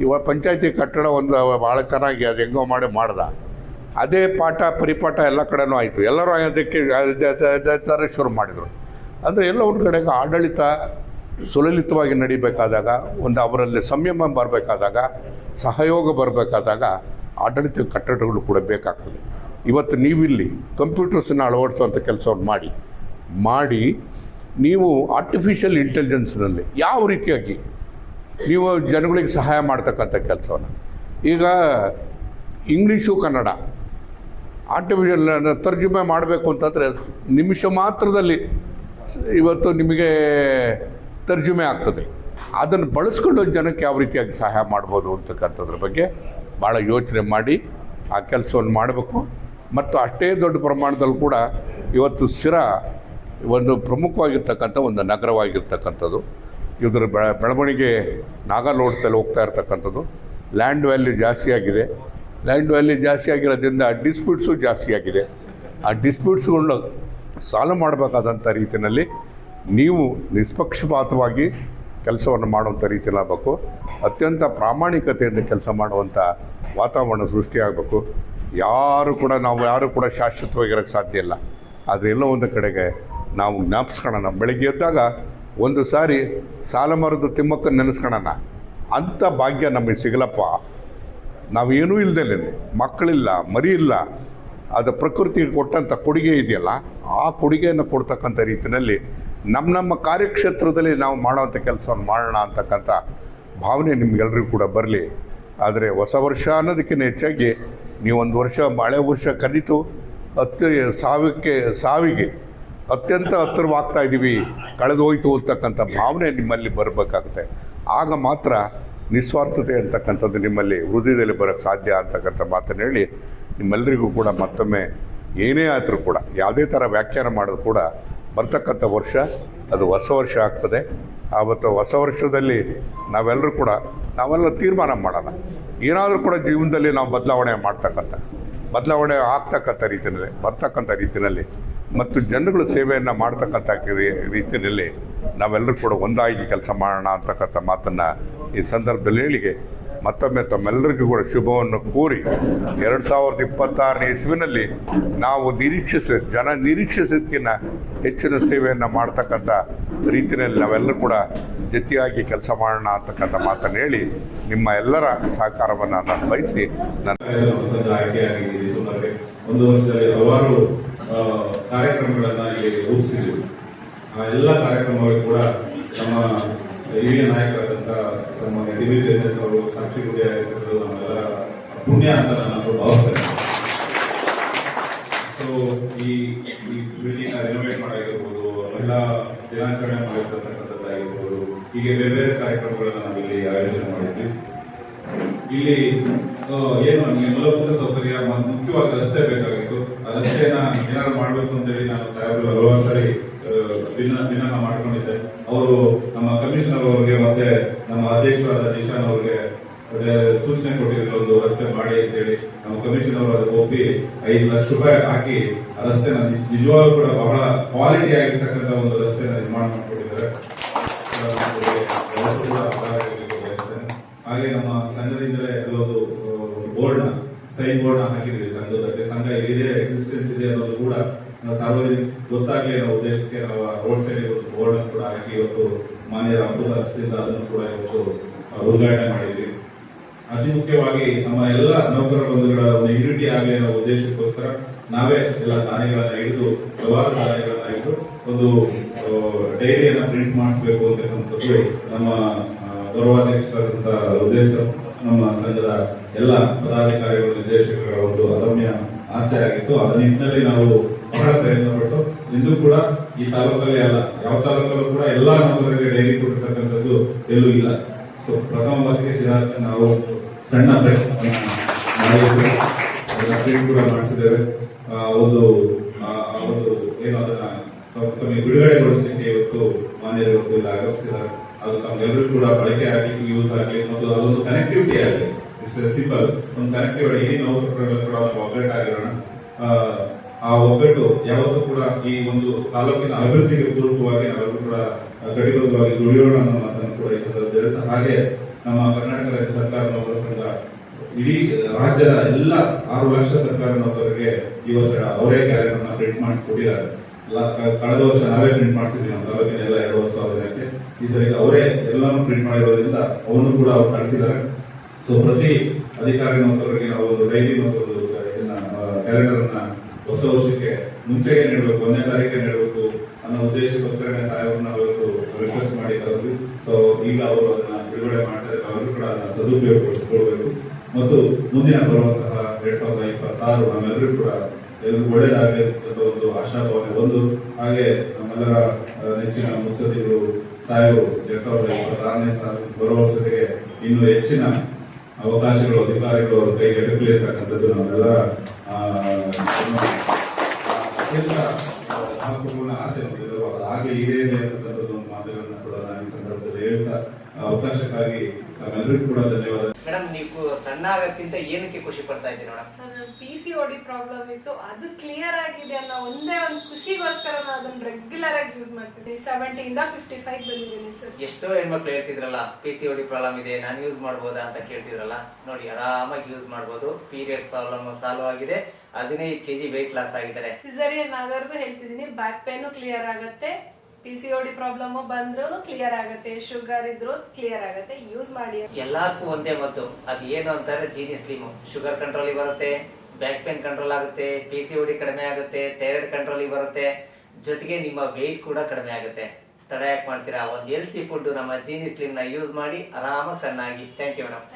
ಇವಾಗ ಪಂಚಾಯತಿ ಕಟ್ಟಡ ಒಂದು ಭಾಳ ಚೆನ್ನಾಗಿ ಅದು ಹೆಂಗೋ ಮಾಡಿ ಮಾಡ್ದ. ಅದೇ ಪಾಠ, ಪರಿಪಾಠ ಎಲ್ಲ ಕಡೆನೂ ಆಯಿತು. ಎಲ್ಲರೂ ಅದಕ್ಕೆ ಅದೇ- ಅದೇ- ಅದೇ ಥರ ಶುರು ಮಾಡಿದರು. ಅಂದರೆ ಎಲ್ಲ ಒಂದು ಕಡೆಗೆ ಆಡಳಿತ ಸುಲಲಿತವಾಗಿ ನಡಿಬೇಕಾದಾಗ, ಒಂದು ಅವರಲ್ಲಿ ಸಂಯಮ ಬರಬೇಕಾದಾಗ, ಸಹಯೋಗ ಬರಬೇಕಾದಾಗ ಆಡಳಿತ ಕಟ್ಟಡಗಳು ಕೂಡ ಬೇಕಾಗ್ತದೆ. ಇವತ್ತು ನೀವಿಲ್ಲಿ ಕಂಪ್ಯೂಟರ್ಸನ್ನ ಅಳವಡಿಸುವಂಥ ಕೆಲಸವನ್ನು ಮಾಡಿ ಮಾಡಿ, ನೀವು ಆರ್ಟಿಫಿಷಿಯಲ್ ಇಂಟೆಲಿಜೆನ್ಸ್ನಲ್ಲಿ ಯಾವ ರೀತಿಯಾಗಿ ನೀವು ಜನಗಳಿಗೆ ಸಹಾಯ ಮಾಡ್ತಕ್ಕಂಥ ಕೆಲಸವನ್ನು. ಈಗ ಇಂಗ್ಲೀಷು ಕನ್ನಡ ಆರ್ಟಿಫಿಷಿಯಲ್ ತರ್ಜುಮೆ ಮಾಡಬೇಕು ಅಂತಂದರೆ ನಿಮಿಷ ಮಾತ್ರದಲ್ಲಿ ಇವತ್ತು ನಿಮಗೆ ತರ್ಜುಮೆ ಆಗ್ತದೆ. ಅದನ್ನು ಬಳಸ್ಕೊಂಡು ಜನಕ್ಕೆ ಯಾವ ರೀತಿಯಾಗಿ ಸಹಾಯ ಮಾಡ್ಬೋದು ಅಂತಕ್ಕಂಥದ್ರ ಬಗ್ಗೆ ಭಾಳ ಯೋಚನೆ ಮಾಡಿ ಆ ಕೆಲಸವನ್ನು ಮಾಡಬೇಕು. ಮತ್ತು ಅಷ್ಟೇ ದೊಡ್ಡ ಪ್ರಮಾಣದಲ್ಲಿ ಕೂಡ ಇವತ್ತು ಸ್ಥಿರ ಒಂದು ಪ್ರಮುಖವಾಗಿರ್ತಕ್ಕಂಥ ಒಂದು ನಗರವಾಗಿರ್ತಕ್ಕಂಥದ್ದು. ಇದರ ಬೆಳ ಬೆಳವಣಿಗೆ ನಾಗಾಲೋಟದಲ್ಲಿ ಹೋಗ್ತಾ ಇರ್ತಕ್ಕಂಥದ್ದು. ಲ್ಯಾಂಡ್ ವ್ಯಾಲ್ಯೂ ಜಾಸ್ತಿ ಆಗಿದೆ. ಲ್ಯಾಂಡ್ ವ್ಯಾಲ್ಯೂ ಜಾಸ್ತಿ ಆಗಿರೋದ್ರಿಂದ ಡಿಸ್ಪ್ಯೂಟ್ಸು ಜಾಸ್ತಿ ಆಗಿದೆ. ಆ ಡಿಸ್ಪ್ಯೂಟ್ಸ್ಗಳನ್ನ ಸಾಲ್ವ್ ಮಾಡಬೇಕಾದಂಥ ರೀತಿಯಲ್ಲಿ ನೀವು ನಿಷ್ಪಕ್ಷಪಾತವಾಗಿ ಕೆಲಸವನ್ನು ಮಾಡುವಂಥ ರೀತಿಯಲ್ಲಿ ಆಗಬೇಕು. ಅತ್ಯಂತ ಪ್ರಾಮಾಣಿಕತೆಯಿಂದ ಕೆಲಸ ಮಾಡುವಂಥ ವಾತಾವರಣ ಸೃಷ್ಟಿಯಾಗಬೇಕು ಯಾರು ಕೂಡ ನಾವು, ಯಾರು ಕೂಡ ಶಾಶ್ವತವಾಗಿರೋಕ್ಕೆ ಸಾಧ್ಯ ಇಲ್ಲ. ಆದರೆ ಎಲ್ಲೋ ಒಂದು ಕಡೆಗೆ ನಾವು ಜ್ಞಾಪಿಸ್ಕೊಳ್ಳೋಣ. ಬೆಳಗ್ಗೆ ಎದ್ದಾಗ ಒಂದು ಸಾರಿ ಸಾಲ ಮರದ ತಿಮ್ಮಕ್ಕ ನೆನೆಸ್ಕೊಳ್ಳೋಣ ಅಂಥ ಭಾಗ್ಯ ನಮಗೆ ಸಿಗಲಪ್ಪ. ನಾವೇನೂ ಇಲ್ಲದೇನೆ ಮಕ್ಕಳಿಲ್ಲ ಮರಿ ಇಲ್ಲ ಅದು ಪ್ರಕೃತಿಗೆ ಕೊಟ್ಟಂಥ ಕೊಡುಗೆ ಇದೆಯಲ್ಲ, ಆ ಕೊಡುಗೆಯನ್ನು ಕೊಡ್ತಕ್ಕಂಥ ರೀತಿಯಲ್ಲಿ ನಮ್ಮ ನಮ್ಮ ಕಾರ್ಯಕ್ಷೇತ್ರದಲ್ಲಿ ನಾವು ಮಾಡೋವಂಥ ಕೆಲಸವನ್ನು ಮಾಡೋಣ ಅಂತಕ್ಕಂಥ ಭಾವನೆ ನಿಮಗೆಲ್ಲರಿಗೂ ಕೂಡ ಬರಲಿ. ಆದರೆ ಹೊಸ ವರ್ಷ ಅನ್ನೋದಕ್ಕಿಂತ ಹೆಚ್ಚಾಗಿ ನೀವು ಒಂದು ವರ್ಷ ಮಳೆ ವರ್ಷ ಕಲಿತು ಹತ್ತು ಸಾವಿಗೆ ಸಾವಿಗೆ ಅತ್ಯಂತ ಹತ್ತಿರವಾಗ್ತಾ ಇದ್ದೀವಿ ಕಳೆದೋಯ್ತು ಅಂತಕ್ಕಂಥ ಭಾವನೆ ನಿಮ್ಮಲ್ಲಿ ಬರಬೇಕಾಗುತ್ತೆ. ಆಗ ಮಾತ್ರ ನಿಸ್ವಾರ್ಥತೆ ಅಂತಕ್ಕಂಥದ್ದು ನಿಮ್ಮಲ್ಲಿ ಹೃದಯದಲ್ಲಿ ಬರೋಕ್ಕೆ ಸಾಧ್ಯ ಅಂತಕ್ಕಂಥ ಮಾತನ್ನು ಹೇಳಿ ನಿಮ್ಮೆಲ್ಲರಿಗೂ ಕೂಡ ಮತ್ತೊಮ್ಮೆ ಏನೇ ಆದರೂ ಕೂಡ, ಯಾವುದೇ ಥರ ವ್ಯಾಖ್ಯಾನ ಮಾಡೋದು ಕೂಡ ಬರ್ತಕ್ಕಂಥ ವರ್ಷ ಅದು ಹೊಸ ವರ್ಷ ಆಗ್ತದೆ. ಆವತ್ತು ಹೊಸ ವರ್ಷದಲ್ಲಿ ನಾವೆಲ್ಲರೂ ಕೂಡ ನಾವೆಲ್ಲ ತೀರ್ಮಾನ ಮಾಡೋಣ. ಏನಾದರೂ ಕೂಡ ಜೀವನದಲ್ಲಿ ನಾವು ಬದಲಾವಣೆ ಮಾಡ್ತಕ್ಕಂಥ, ಬದಲಾವಣೆ ಆಗ್ತಕ್ಕಂಥ ರೀತಿಯಲ್ಲಿ, ಬರ್ತಕ್ಕಂಥ ರೀತಿಯಲ್ಲಿ ಮತ್ತು ಜನಗಳ ಸೇವೆಯನ್ನು ಮಾಡ್ತಕ್ಕಂಥ ರೀತಿಯಲ್ಲಿ ನಾವೆಲ್ಲರೂ ಕೂಡ ಒಂದಾಗಿ ಕೆಲಸ ಮಾಡೋಣ ಅಂತಕ್ಕಂಥ ಮಾತನ್ನು ಈ ಸಂದರ್ಭದಲ್ಲಿ ಹೇಳಿಗೆ ಮತ್ತೊಮ್ಮೆ ತಮ್ಮೆಲ್ಲರಿಗೂ ಕೂಡ ಶುಭವನ್ನು ಕೋರಿ ಎರಡು ಸಾವಿರದ ಇಪ್ಪತ್ತಾರನೇ ಇಸ್ವಿನಲ್ಲಿ ನಾವು ನಿರೀಕ್ಷಿಸ, ಜನ ನಿರೀಕ್ಷಿಸಿದ್ಕಿನ್ನ ಹೆಚ್ಚಿನ ಸೇವೆಯನ್ನು ಮಾಡ್ತಕ್ಕಂಥ ರೀತಿಯಲ್ಲಿ ನಾವೆಲ್ಲರೂ ಕೂಡ ಜೊತೆಯಾಗಿ ಕೆಲಸ ಮಾಡೋಣ ಅಂತಕ್ಕಂಥ ಮಾತನ್ನು ಹೇಳಿ ನಿಮ್ಮ ಎಲ್ಲರ ಸಹಕಾರವನ್ನು ನಾನು ಬಯಸಿ ನನ್ನ ಒಂದು ವರ್ಷದಲ್ಲಿ ಹಲವಾರು ಕಾರ್ಯಕ್ರಮಗಳನ್ನ ಇಲ್ಲಿ ರೂಪಿಸಿದ್ವಿ. ಆ ಎಲ್ಲ ಕಾರ್ಯಕ್ರಮಗಳು ಕೂಡ ನಮ್ಮ ಹಿರಿಯ ನಾಯಕರಾದಂಥ ಸನ್ಮಾನ್ಯ ಡಿ ವಿ ಜಯಚಂದ್ರ ಅವರು, ಸಾಕ್ಷಿ ನಮ್ಮೆಲ್ಲರ ಪುಣ್ಯ ಅಂತ ನಾನು ಭಾವಿಸ್ತೇನೆ ಸೊ ಈ ಈ ಬಿಲ್ಡಿಂಗ್ ರಿನೋವೇಟ್ ಮಾಡಾಗಿರ್ಬೋದು, ಮಹಿಳಾ ದಿನಾಚರಣೆ ಮಾಡಿರ್ತಕ್ಕಂಥದ್ದಾಗಿರ್ಬೋದು, ಹೀಗೆ ಬೇರೆ ಬೇರೆ ಕಾರ್ಯಕ್ರಮಗಳನ್ನು ನಾವಿಲ್ಲಿ ಆಯೋಜನೆ ಮಾಡಿದ್ವಿ. ಇಲ್ಲಿ ಏನು ನಮಗೆ ಮೂಲಭೂತ ಸೌಕರ್ಯ ಮುಖ್ಯವಾಗಿ ರಸ್ತೆ ಬೇಕಾಗಿತ್ತು. ಆ ರಸ್ತೆನ ಏನಾದ್ರು ಅಂತ ಅಂತೇಳಿ ನಾನು ಸಾಹೇಬರು ಹಲವಾರು ಸಾರಿ ಭಿನ್ನ ಮಾಡ್ಕೊಂಡಿದ್ದೆ. ಅವರು ನಮ್ಮ ಕಮಿಷನರ್ ಅವರಿಗೆ ಮತ್ತೆ ನಮ್ಮ ಅಧ್ಯಕ್ಷರಾದ ನಿಶಾನ್ ಅವರಿಗೆ ಸೂಚನೆ ಕೊಟ್ಟಿದ್ರು ಒಂದು ರಸ್ತೆ ಮಾಡಿ ಅಂತೇಳಿ. ನಮ್ಮ ಕಮಿಷನರ್ ಅವರು ಅದಕ್ಕೆ ಒಪ್ಪಿ ಐದು ಲಕ್ಷ ರೂಪಾಯಿ ಹಾಕಿ ಆ ರಸ್ತೆನ ನಿಜ- ನಿಜವಾಗ್ಲೂ ಕೂಡ ಬಹಳ ಕ್ವಾಲಿಟಿ ಆಗಿರ್ತಕ್ಕಂಥ ಒಂದು ರಸ್ತೆನ ನಿರ್ಮಾಣ ಮಾಡಿಕೊಟ್ಟಿದ್ದಾರೆ. ಬೋರ್ಡ್ ಹಾಕಿದ್ವಿ ಸಂಘದಕ್ಕೆ ಸಂಘ ಇದೆ ಎಕ್ಸಿಸ್ಟೆನ್ಸ್ ಇದೆ ಅನ್ನೋದು ಕೂಡ ಸಾರ್ವಜನಿಕ ಗೊತ್ತಾಗ್ಲಿ ಅನ್ನೋ ಉದ್ದೇಶಕ್ಕೆ ನಾವು ರೋಡ್ ಸೈಡ್ ಒಂದು ಬೋರ್ಡ್ ಅನ್ನು ಕೂಡ ಹಾಕಿ ಇವತ್ತು ಮಾನ್ಯರ ಅಮೃತ ಹಸ್ತದಿಂದ ಅದನ್ನು ಕೂಡ ಇವತ್ತು ಉದ್ಘಾಟನೆ ಮಾಡಿದ್ವಿ. ಅತಿ ಮುಖ್ಯವಾಗಿ ನಮ್ಮ ಎಲ್ಲ ನೌಕರ ಬಂಧುಗಳ ಒಂದು ಯೂನಿಟಿ ಆಗಲಿ ಅನ್ನೋ ಉದ್ದೇಶಕ್ಕೋಸ್ಕರ ನಾವೇ ಎಲ್ಲ ದಾನಿಗಳನ್ನ ಹಿಡಿದು, ಹಲವಾರು ದಾನಿಗಳನ್ನ ಹಿಡಿದು ಒಂದು ಡೈರಿಯನ್ನ ಪ್ರಿಂಟ್ ಮಾಡಿಸ್ಬೇಕು ಅಂತಕ್ಕಂಥದ್ದು ನಮ್ಮ ಗೌರವಾಧ್ಯಕ್ಷರಾದಂತಹ ಗೌರವಾಧ್ಯಕ್ಷರಾದಂತ ಉದ್ದೇಶ. ನಮ್ಮ ಸಂಘದ ಎಲ್ಲ ಪದಾಧಿಕಾರಿಗಳು, ನಿರ್ದೇಶಕರ ಒಂದು ಅದಮ್ಯ ಆಸೆ ಆಗಿತ್ತು. ಅದರ ನಿಟ್ಟಿನಲ್ಲಿ ನಾವು ಬಹಳ ಪ್ರಯತ್ನ ಪಟ್ಟು ಇಂದು ಕೂಡ ಈ ತಾಲೂಕಲ್ಲಿ ಅಲ್ಲ, ಯಾವ ತಾಲೂಕಲ್ಲೂ ಕೂಡ ಎಲ್ಲಾ ನೌಕರರಿಗೆ ಡೈರಿ ಕೊಟ್ಟಿರ್ತಕ್ಕಂಥದ್ದು ಎಲ್ಲೂ ಇಲ್ಲ. ಸೊ ಪ್ರಥಮ ಬಾರಿಗೆ ಸಿದ್ಧಾರ್ಥ ನಾವು ಸಣ್ಣ ಪ್ರಯತ್ನ ಕೂಡ ಮಾಡಿಸಿದ್ದೇವೆ. ಒಂದು ಒಂದು ಏನು ಅದನ್ನ ಬಿಡುಗಡೆಗೊಳಿಸಲಿಕ್ಕೆ ಇವತ್ತು ಮಾನ್ಯರು ಇಲ್ಲಿ ಆಗಮಿಸಿದ್ದಾರೆ ಅದು ತಮ್ಮೆಲ್ಲರೂ ಕೂಡ ಬಳಕೆ ಆಗಲಿಕ್ಕೆ ಯೂಸ್ ಆಗಲಿ ಮತ್ತು ಅದೊಂದು ಕನೆಕ್ಟಿವಿಟಿ ಆಗಲಿ ಇಟ್ಸ್ ಸಿಂಪಲ್ ಒಂದು ಕನೆಕ್ಟಿವಿಟಿ ಏನೇನು ನೌಕರರೆಲ್ಲ ಕೂಡ ಒಂದು ಒಗ್ಗಟ್ಟು ಆಗಿರೋಣ ಆ ಒಗ್ಗಟ್ಟು ಯಾವತ್ತೂ ಕೂಡ ಈ ಒಂದು ತಾಲೂಕಿನ ಅಭಿವೃದ್ಧಿಗೆ ಪೂರಕವಾಗಿ ನಾವೆಲ್ಲರೂ ಕೂಡ ಕಟಿಬದ್ಧವಾಗಿ ದುಡಿಯೋಣ ಅನ್ನೋ ಮಾತನ್ನು ಕೂಡ ಈ ಸಂದರ್ಭದಲ್ಲಿ ಹಾಗೆ ನಮ್ಮ ಕರ್ನಾಟಕ ರಾಜ್ಯ ಇಡೀ ರಾಜ್ಯದ ಎಲ್ಲ ಆರು ಲಕ್ಷ ಸರ್ಕಾರ ನೌಕರರಿಗೆ ಈ ವರ್ಷ ಅವರೇ ಕಾರ್ಯಕ್ರಮ ಪ್ರಿಂಟ್ ಮಾಡಿಸ್ಕೊಟ್ಟಿದ್ದಾರೆ. ಕಳೆದ ವರ್ಷ ನಾವೇ ಪ್ರಿಂಟ್ ಮಾಡಿಸಿದ್ವಿ ನಮ್ಮ ತಾಲೂಕಿನ ಎಲ್ಲ ಎರಡು ವರ್ಷ ಜನಕ್ಕೆ ಈ ಸರಿ ಅವರೇ ಎಲ್ಲಾನು ಪ್ರಿಂಟ್ ಮಾಡಿರೋದ್ರಿಂದ ಅವನು ಕೂಡ ಅವ್ರು ಕಳಿಸಿದ್ದಾರೆ. ಸೊ ಪ್ರತಿ ಅಧಿಕಾರಿ ನೌಕರರಿಗೆ ನಾವು ಒಂದು ಡೈರಿ ಮತ್ತು ಒಂದು ಇದನ್ನ ಕ್ಯಾಲೆಂಡರ್ ಅನ್ನ ಹೊಸ ವರ್ಷಕ್ಕೆ ಮುಂಚೆಗೆ ನೀಡಬೇಕು, ಒಂದನೇ ತಾರೀಕೆ ನೀಡಬೇಕು ಅನ್ನೋ ಉದ್ದೇಶಕ್ಕೋಸ್ಕರನೇ ಸಾಹೇಬ್ರನ್ನ ಅವತ್ತು ರಿಕ್ವೆಸ್ಟ್ ಮಾಡಿ ಸೊ ಈಗ ಅವರು ಅದನ್ನ ಬಿಡುಗಡೆ ಮಾಡ್ತಾರೆ. ಅವರು ಕೂಡ ಅದನ್ನ ಸದುಪಯೋಗಪಡಿಸಿಕೊಳ್ಬೇಕು. ಮತ್ತು ಮುಂದಿನ ಬರುವಂತಹ ಎರಡ್ ಸಾವಿರದ ಇಪ್ಪತ್ತಾರು ನಮ್ಮೆಲ್ಲರೂ ಕೂಡ ಎಲ್ರಿಗೂ ಒಳ್ಳೇದಾಗಲಿ ಅಂತ ಒಂದು ಆಶಾಭಾವನೆ ಒಂದು. ಹಾಗೆ ನಮ್ಮೆಲ್ಲರ ನೆಚ್ಚಿನ ಮುತ್ಸದಿಗಳು ಸಾಹೇಬರು ಎರಡ್ ಸಾವಿರದ ಇಪ್ಪತ್ತಾರನೇ ಸಾಲ ಬರುವ ವರ್ಷಕ್ಕೆ ಇನ್ನೂ ಹೆಚ್ಚಿನ ಅವಕಾಶಗಳು, ಅಧಿಕಾರಿಗಳು ಅವರ ಕೈಗೆ ಎಟಕಲಿ ಇರ್ತಕ್ಕಂಥದ್ದು ನಾವೆಲ್ಲ ಮಹತ್ವಪೂರ್ಣ ಆಸೆ ಹೊಂದಿರುವ ಹಾಗೆ ಈಡೇರಿದೆ ಅಂತಕ್ಕಂಥದ್ದು ಮಾತುಗಳನ್ನ ಕೂಡ ನಾನು ಈ ಸಂದರ್ಭದಲ್ಲಿ ಹೇಳ್ತಾ ಅವಕಾಶಕ್ಕಾಗಿ ನಮ್ಮೆಲ್ಲರಿಗೂ ಕೂಡ ಧನ್ಯವಾದ. ಮೇಡಮ್ ನೀವು ಸಣ್ಣ ಆಗಕ್ಕಿಂತ ಏನಕ್ಕೆ ಖುಷಿ ಪಡ್ತಾ ಇದ್ದೀರಿ ಮೇಡಮ್? ಸರ್ ನನ್ನ ಪಿ ಸಿ ಓಡಿ ಪ್ರಾಬ್ಲಮ್ ಇತ್ತು. ಅದು ಕ್ಲಿಯರ್ ಆಗಿದೆ ಅನ್ನೋ ಒಂದೇ ಒಂದು ಖುಷಿಗೋಸ್ಕರ ನಾನು ಅದನ್ನ ರೆಗ್ಯುಲರ್ ಆಗಿ ಯೂಸ್ ಮಾಡ್ತಿದ್ದೆ ಸೆವೆಂಟಿಯಿಂದ ಫಿಫ್ಟಿ ಫೈವ್ ಬಂದಿದ್ದೀನಿ ಸರ್. ಎಷ್ಟೋ ಹೆಣ್ಮಕ್ಳು ಹೇಳ್ತಿದ್ರಲ್ಲ ಪಿ ಸಿ ಓಡಿ ಪ್ರಾಬ್ಲಮ್ ಇದೆ ನಾನು ಯೂಸ್ ಮಾಡ್ಬೋದಾ ಅಂತ ಕೇಳ್ತಿದ್ರಲ್ಲ? ನೋಡಿ ಆರಾಮಾಗಿ ಯೂಸ್ ಮಾಡ್ಬೋದು. ಪೀರಿಯಡ್ಸ್ ಪ್ರಾಬ್ಲಮ್ ಸಾಲ್ವ್ ಆಗಿದೆ. ಹದಿನೈದು ಕೆಜಿ ವೆಯ್ಟ್ ಲಾಸ್ ಆಗಿದ್ದಾರೆ. ಸಿಸರಿಯನ್ ಆದವ್ರಿಗೂ ಹೇಳ್ತಿದ್ದೀನಿ ಬ್ಯಾಕ್ ಪೇನು ಕ್ಲಿಯರ್ ಆಗುತ್ತೆ. ಪಿ ಸಿ ಓಡಿ ಪ್ರಾಬ್ಲಮ್ ಬಂದ್ರೂ ಕ್ಲಿಯರ್ ಆಗುತ್ತೆ ಶುಗರ್ ಇದ್ರು ಕ್ಲಿಯರ್ ಆಗುತ್ತೆ ಯೂಸ್ ಮಾಡಿ ಎಲ್ಲದಕ್ಕೂ ಒಂದೇ ಮದ್ದು. ಅದು ಏನು ಅಂತಾರೆ? ಜೀನಿ ಸ್ಲಿಮ್ ಶುಗರ್ ಕಂಟ್ರೋಲಿಗೆ ಬರುತ್ತೆ ಬ್ಯಾಕ್ ಪೇನ್ ಕಂಟ್ರೋಲ್ ಆಗುತ್ತೆ ಪಿ ಸಿ ಓಡಿ ಕಡಿಮೆ ಆಗುತ್ತೆ ಥೈರಾಯ್ಡ್ ಕಂಟ್ರೋಲಿಗೆ ಬರುತ್ತೆ. ಜೊತೆಗೆ ನಿಮ್ಮ ವೆಯ್ಟ್ ಕೂಡ ಕಡಿಮೆ ಆಗುತ್ತೆ. ತಡ ಯಾಕೆ ಮಾಡ್ತೀರಾ? ಒಂದು ಹೆಲ್ತಿ ಫುಡ್ ನಮ್ಮ ಜೀನಿ ಸ್ಲಿಮ್ನ ಯೂಸ್ ಮಾಡಿ ಆರಾಮಾಗಿ ಸಣ್ಣ ಆಗಿ ಥ್ಯಾಂಕ್ ಯು ಮೇಡಮ್